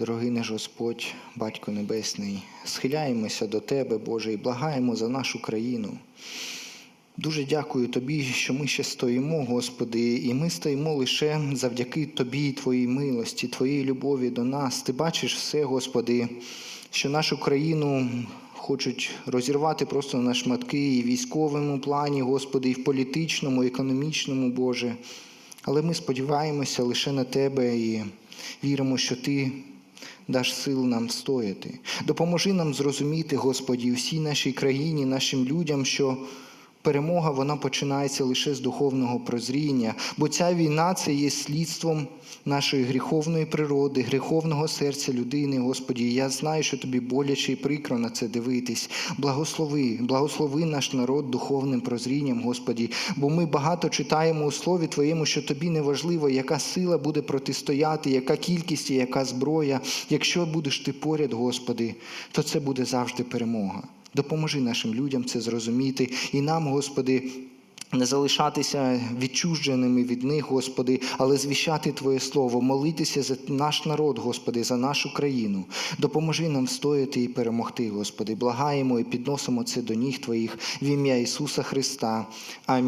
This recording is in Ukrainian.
Дорогий наш Господь, Батько Небесний, схиляємося до Тебе, Боже, і благаємо за нашу країну. Дуже дякую Тобі, що ми ще стоїмо, Господи, і ми стоїмо лише завдяки Тобі, Твоїй милості, Твоїй любові до нас. Ти бачиш все, Господи, що нашу країну хочуть розірвати просто на шматки і в військовому плані, Господи, і в політичному, і економічному, Боже. Але ми сподіваємося лише на Тебе і віримо, що Ти даш сил нам стояти. Допоможи нам зрозуміти, Господі, всій нашій країні, нашим людям, що перемога вона починається лише з духовного прозріння, бо ця війна це є слідством нашої гріховної природи, гріховного серця людини, Господі. Я знаю, що тобі боляче і прикро на це дивитись. Благослови, благослови наш народ духовним прозрінням, Господі, бо ми багато читаємо у Слові Твоєму, що тобі не важливо, яка сила буде протистояти, яка кількість і яка зброя. Якщо будеш ти поряд, Господи, то це буде завжди перемога. Допоможи нашим людям це зрозуміти і нам, Господи. Не залишатися відчуженими від них, Господи, але звіщати Твоє Слово, молитися за наш народ, Господи, за нашу країну. Допоможи нам стояти і перемогти, Господи. Благаємо і підносимо це до ніг Твоїх в ім'я Ісуса Христа. Амінь.